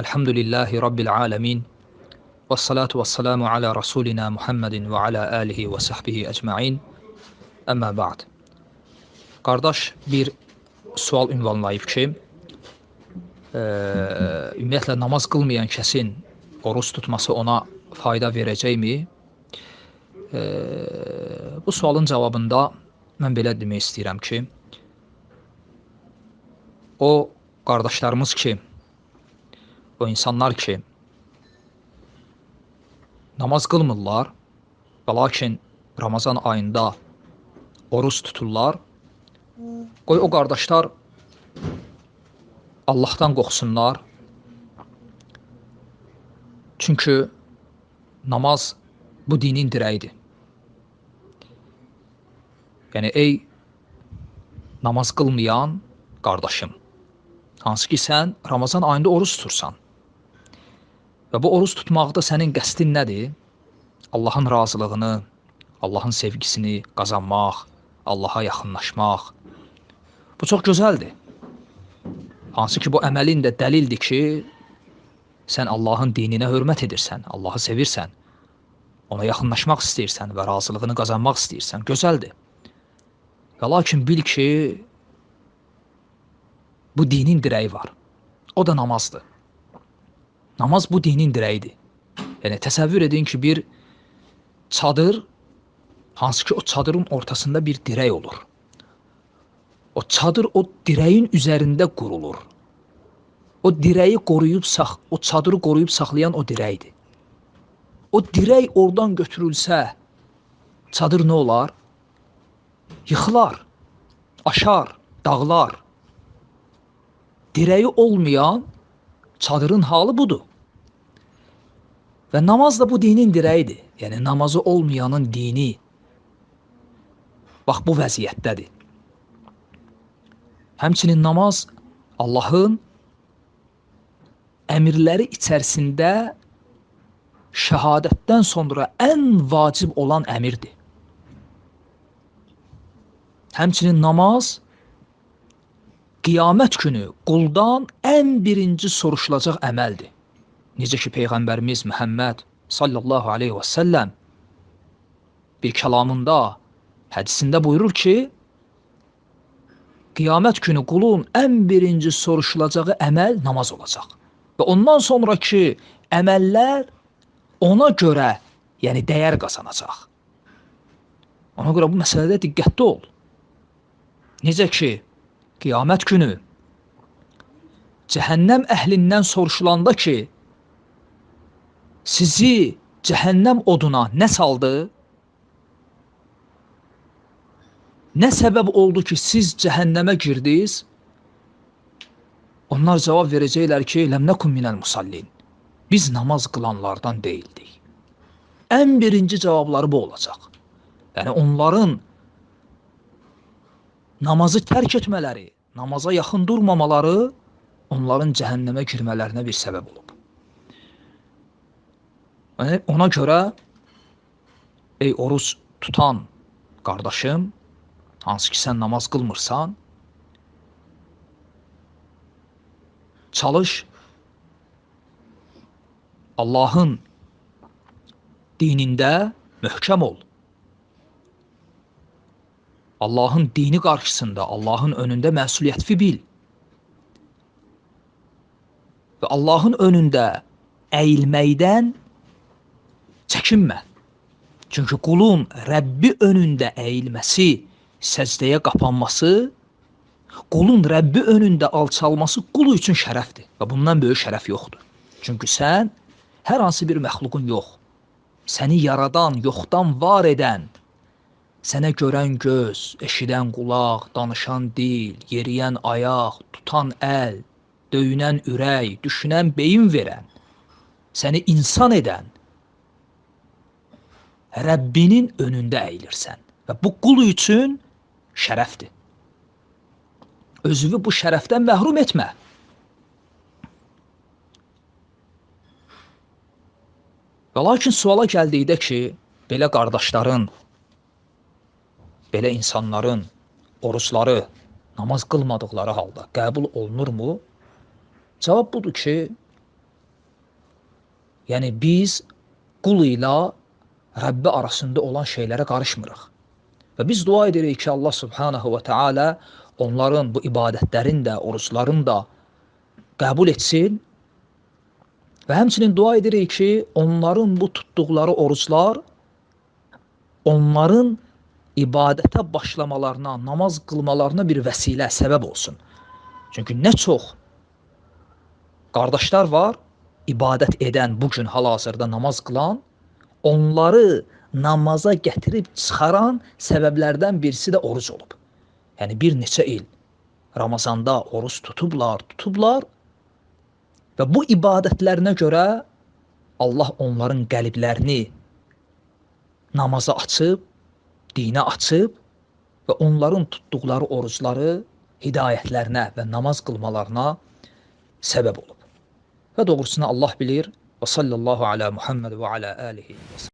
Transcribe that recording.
Elhamdülillahi Rabbil alemin. Və salatu və salamu ala Rasulina Muhammedin və ala alihi və sahbihi əcmain. Əmmə ba'd. Qardaş bir sual ünvanlayıb ki, e, ümumiyyətlə namaz qılmayan kəsin oruç tutması ona fayda verəcəkmi? E, bu sualın cavabında mən belə demək istəyirəm ki, o qardaşlarımız ki, o insanlar ki, namaz qılmırlar və lakin Ramazan ayında oruç tuturlar. Qoy o qardaşlar Allahdan qorxsunlar. Çünki namaz bu dinin dirəyidir. Yəni ey namaz qılmayan qardaşım, hansı ki sən Ramazan ayında oruç tutursan. Və bu oruç tutmaqda sənin qəsdin nədir? Allahın razılığını, Allahın sevgisini qazanmaq, Allaha yaxınlaşmaq. Bu çox gözəldir. Hansı ki bu əməlin də dəlildir ki, sən Allahın dininə hörmət edirsən, Allahı sevirsən, ona yaxınlaşmaq istəyirsən və razılığını qazanmaq istəyirsən. Gözəldir. Və lakin bil ki, bu dinin dirəyi var. O da namazdır. Namaz bu dinin dirəyidir. Yəni təsəvvür edin ki, bir çadır hansı ki o çadırın ortasında bir dirək olur. O çadır o dirəyin üzərində qurulur. O dirəyi qoruyub sax, o çadırı qoruyub saxlayan o dirəkdir. O dirək oradan götürülsə, çadır nə olar? Yıxılar, aşar, dağlar. Dirəyi olmayan çadırın halı budur. Və namaz da bu dinin dirəyidir. Yəni namazı olmayanın dini bax bu vəziyyətdədir. Həmçinin namaz Allahın əmirləri içərisində şəhadətdən sonra ən vacib olan əmirdir. Həmçinin namaz qiyamət günü quldan ən birinci soruşulacaq əməldir. Necə ki peyğəmbərimiz Məhəmməd sallallahu alayhi və səlləm bir kəlamında, hədisində buyurur ki, qiyamət günü qulun ən birinci soruşulacağı əməl namaz olacaq. Və ondan sonraki əməllər ona görə, yəni dəyər qazanacaq. Ona görə bu məsələdə diqqətli ol. Necə ki, qiyamət günü cəhənnəm əhlindən soruşulanda ki, sizi cəhənnəm oduna nə saldı? Nə səbəb oldu ki, siz cəhənnəmə girdiniz? Onlar cavab verəcəklər ki, ləm nəkum minəl musallin. Biz namaz qılanlardan deyildik. Ən birinci cavabları bu olacaq. Yəni onların namazı tərk etmələri, namaza yaxın durmamaları onların cəhənnəmə girmələrinə bir səbəb olub. Ona görə ey oruç tutan qardaşım, hansı ki sən namaz qılmırsan, çalış Allahın dinində möhkəm ol. Allahın dini qarşısında, Allahın önündə məsuliyyətli bil. Və Allahın önündə əyilməkdən çəkinmə. Çünki qulun Rəbbi önündə əyilməsi, səcdəyə qapanması, qulun Rəbbi önündə alçalması qul üçün şərəfdir və bundan böyük şərəf yoxdur. Çünki sən hər hansı bir məxluqun yox, səni yaradan, yoxdan var edən, Sənə görən göz, eşidən qulaq, danışan dil, yeriyən ayaq, tutan əl, döyünən ürək, düşünən beyin verən, səni insan edən Rəbbinin önündə əyilirsən və bu qul üçün şərəfdir. Özünü bu şərəfdən məhrum etmə. Və lakin suala gəldikdə ki, belə qardaşların belə insanların oruçları namaz qılmadıqları halda qəbul olunurmu? Cavab budur ki, yəni biz qul ilə Rəbbi arasında olan şeylərə qarışmırıq. Və biz dua edirik ki, Allah Subhanahu və Teala onların bu ibadətlərin də, orucların da qəbul etsin. Və həmçinin dua edirik ki, onların bu tutduqları oruclar onların ibadətə başlamalarına, namaz qılmalarına bir vəsilə, səbəb olsun. Çünki nə çox qardaşlar var, ibadət edən, bu gün hal-hazırda namaz qılan, onları namaza gətirib çıxaran səbəblərdən birisi də oruc olub. Yəni bir neçə il Ramazanda oruç tutublar, tutublar və bu ibadətlərinə görə Allah onların qəlblərini namaza açıb, dinə açıb və onların tutduqları orucları hidayətlərinə və namaz qılmalarına səbəb olub. Və doğrusunu Allah bilir. Və sallallahu ala Muhammed və ala alihi və.